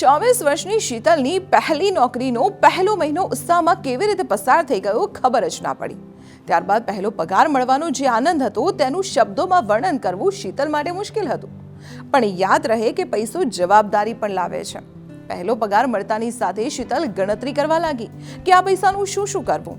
ચોવીસ વર્ષની શીતલની પહેલી નોકરીનો પહેલો મહિનો ઉત્સાહમાં કેવી રીતે પસાર થઈ ગયો ખબર જ ના પડી. ત્યારબાદ પહેલો પગાર મળવાનો જે આનંદ હતો તેનું શબ્દોમાં વર્ણન કરવું શીતલ માટે મુશ્કેલ હતું. પણ યાદ રહે કે પૈસો જવાબદારી પણ લાવે છે. પહેલો પગાર મળતાની સાથે શીતલ ગણતરી કરવા લાગી કે આ પૈસાનું શું શું કરવું.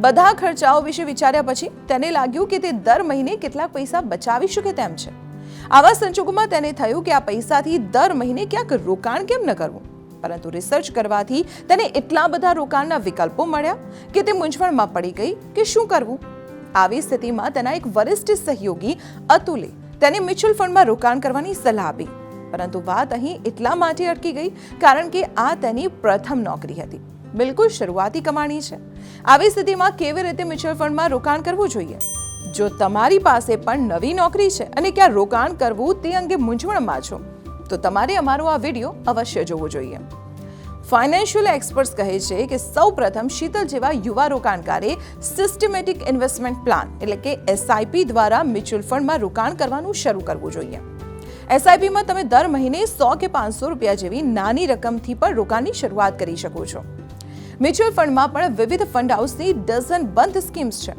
બધા ખર્ચાઓ વિશે વિચાર્યા પછી તેને લાગ્યું કે તે દર મહિને કેટલાક પૈસા બચાવી શકે તેમ છે. આવા સંજોગોમાં તેને થયું કે આ પૈસાથી દર મહિને ક્યાંક રોકાણ કેમ ન કરવું? પરંતુ રિસર્ચ કરવાથી તેને એટલા બધા રોકાણના વિકલ્પો મળ્યા કે તે મૂંઝવણમાં પડી ગઈ કે શું કરવું? આવી સ્થિતિમાં તેના એક વરિષ્ઠ સહયોગી અતુલે તેને મ્યુચ્યુઅલ ફંડમાં રોકાણ કરવાની સલાહ આપી. પરંતુ વાત અહીં એટલા માટે અટકી ગઈ કારણ કે આ તેની પ્રથમ નોકરી હતી. બિલકુલ શરૂઆતી કમાણી છે. આવી સ્થિતિમાં કેવી રીતે મ્યુચ્યુઅલ ફંડમાં રોકાણ કરવું જોઈએ? જો તમારી પાસે પણ નવી નોકરી છે અને ક્યાં રોકાણ કરવું તે અંગે મૂંઝવણમાં છો, તો તમારે અમારો આ વીડિયો અવશ્ય જોવો જોઈએ. ફાઇનાન્શિયલ એક્સપર્ટ્સ કહે છે કે સૌ પ્રથમ શીતલ જેવા યુવા રોકાણકારે સિસ્ટમેટિક ઇન્વેસ્ટમેન્ટ પ્લાન એટલે કે એસઆઈપી દ્વારા મ્યુચ્યુઅલ ફંડમાં રોકાણ કરવાનું શરૂ કરવું જોઈએ. એસઆઈપીમાં તમે દર મહિને સો કે પાંચસો રૂપિયા જેવી નાની રકમથી પણ રોકાણની શરૂઆત કરી શકો છો. મ્યુચ્યુઅલ ફંડમાં પણ વિવિધ ફંડ હાઉસની ડઝન બંધ સ્કીમ્સ છે.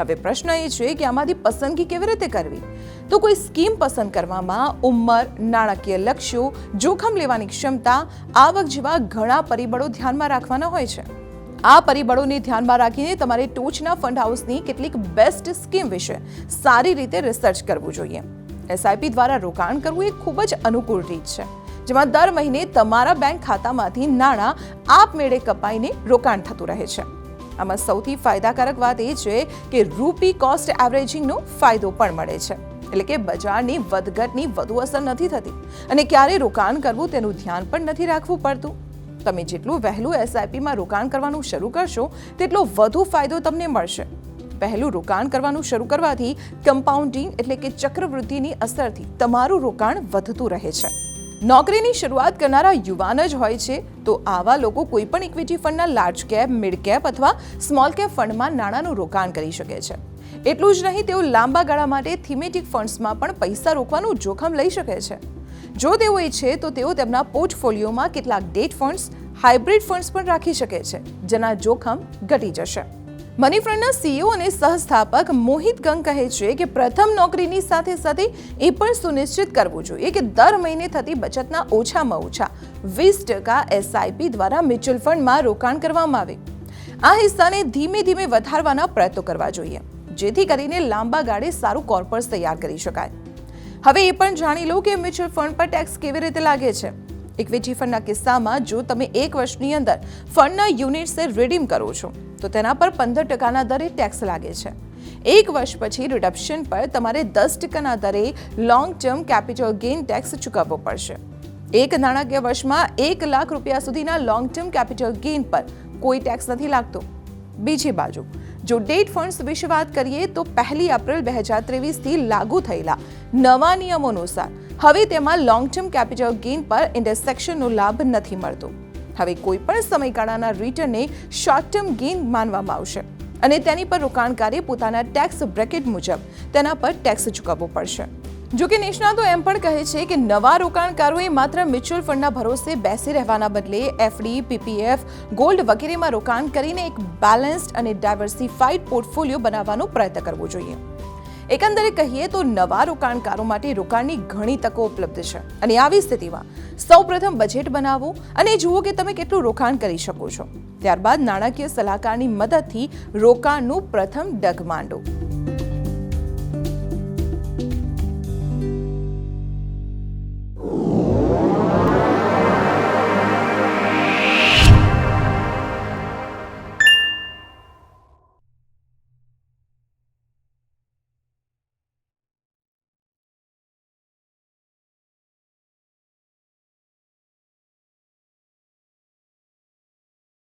હવે પ્રશ્ન એ છે કે આમાંથી પસંદગી કેવી રીતે કરવી? તો કોઈ સ્કીમ પસંદ કરવામાં ઉંમર, નાણાકીય લક્ષ્યો, જોખમ લેવાની ક્ષમતા, આવક જેવા ઘણા પરિબળો ધ્યાનમાં રાખવાના હોય છે. આ પરિબળોને ધ્યાનમાં રાખીને તમારે ટોચના ફંડ હાઉસની કેટલીક બેસ્ટ સ્કીમ વિશે સારી રીતે રિસર્ચ કરવું જોઈએ. એસઆઈપી દ્વારા રોકાણ કરવું એ ખૂબ જ અનુકૂળ રીત છે, જેમાં દર મહિને તમારા બેંક ખાતામાંથી નાણાં આપમેળે કપાઈને રોકાણ થતું રહે છે. આમાં સૌથી ફાયદાકારક વાત એ છે કે રૂપી કોસ્ટ એવરેજિંગનો ફાયદો પણ મળે છે. એટલે કે બજારની વધઘટની વધુ અસર નથી થતી અને ક્યારે રોકાણ કરવું તેનું ધ્યાન પણ નથી રાખવું પડતું. તમે જેટલું વહેલું એસઆઈપીમાં રોકાણ કરવાનું શરૂ કરશો, તેટલો વધુ ફાયદો તમને મળશે. પહેલું રોકાણ કરવાનું શરૂ કરવાથી કમ્પાઉન્ડિંગ એટલે કે ચક્રવૃદ્ધિની અસરથી તમારું રોકાણ વધતું રહે છે. નોકરીની શરૂઆત કરનારા યુવાન જ હોય છે, તો આવા લોકો કોઈ પણ ઇક્વિટી ફંડના લાર્જ કેપ મિડ કેપ અથવા સ્મોલ કેપ ફંડમાં નાણાંનું રોકાણ કરી શકે છે. એટલું જ નહીં, તેઓ લાંબા ગાળા માટે થીમેટિક ફંડ્સમાં પણ પૈસા રોકવાનું જોખમ લઈ શકે છે. જો તેઓ ઈચ્છે, તો તેઓ તેમના પોર્ટફોલિયોમાં કેટલાક ડેટ ફંડ્સ હાઇબ્રિડ ફંડ્સ પણ રાખી શકે છે, જેના જોખમ ઘટી જશે. મની ફંડના સીઈઓ અને સહસ્થાપક મોહિત ગંગ કહે છે કે પ્રથમ નોકરીની સાથે સાથે એ પણ સુનિશ્ચિત કરવું જોઈએ કે દર મહિને થતી બચતના ઓછામાં ઓછા વીસ ટકા એસઆઈપી દ્વારા મ્યુચ્યુઅલ ફંડમાં રોકાણ કરવામાં આવે. આ હિસ્સાને ધીમે ધીમે વધારવાના પ્રયત્નો કરવા જોઈએ, જેથી કરીને લાંબા ગાળે સારું કોર્પસ તૈયાર કરી શકાય. હવે એ પણ જાણી લો કે મ્યુચ્યુઅલ ફંડ પર ટેક્સ કેવી રીતે લાગે છે. ઇક્વિટી ફંડના કિસ્સામાં જો તમે એક વર્ષની અંદર ફંડના યુનિટ્સે રિડીમ કરો છો તો તેના પર પંદર ટકાના દરે ટેક્સ લાગે છે. એક વર્ષ પછી રિડપ્શન પર તમારે દસ ટકાના દરે long term capital gain tax ચૂકવવો પડશે. એક નાણાકીય વર્ષમાં એક લાખ રૂપિયા સુધીના લોંગ ટર્મ કેપિટલ ગેઇન પર કોઈ ટેક્સ નથી લાગતો. બીજી બાજુ, જો ડેટ ફંડ્સ વિશે વાત કરીએ તો પહેલી એપ્રિલ બે હજાર ત્રેવીસથી લાગુ થયેલા નવા નિયમો અનુસાર હવે તેમાં લોંગ ટર્મ કેપિટલ ગેઇન પર ઇન્ટરસેક્શનનો લાભ નથી મળતો. હવે કોઈ પણ સમયગાળાના રિટર્નને શોર્ટ ટર્મ ગેઇન માનવામાં આવશે. અને તેની પર રોકાણકારે પોતાના ટેક્સ બ્રેકેટ મુજબ તેના પર ટેક્સ ચૂકવવો પડશે. જો કે નિષ્ણાતો એમ પણ કહે છે કે નવા રોકાણકારોએ માત્ર મ્યુચ્યુઅલ ફંડના ભરોસે બેસી રહેવાના બદલે એફડી પીપીએફ ગોલ્ડ વગેરેમાં રોકાણ કરીને એક બેલેન્સ્ડ અને ડાયવર્સિફાઈડ પોર્ટફોલિયો બનાવવાનો પ્રયત્ન કરવો જોઈએ. એકંદરે કહીએ તો નવા રોકાણકારો માટે રોકાણની ઘણી તકો ઉપલબ્ધ છે. અને આવી સ્થિતિમાં સૌપ્રથમ બજેટ બનાવો અને જુઓ કે તમે કેટલું રોકાણ કરી શકો છો. ત્યારબાદ નાણાકીય સલાહકારની મદદથી રોકાણનું પ્રથમ ડગ માંડો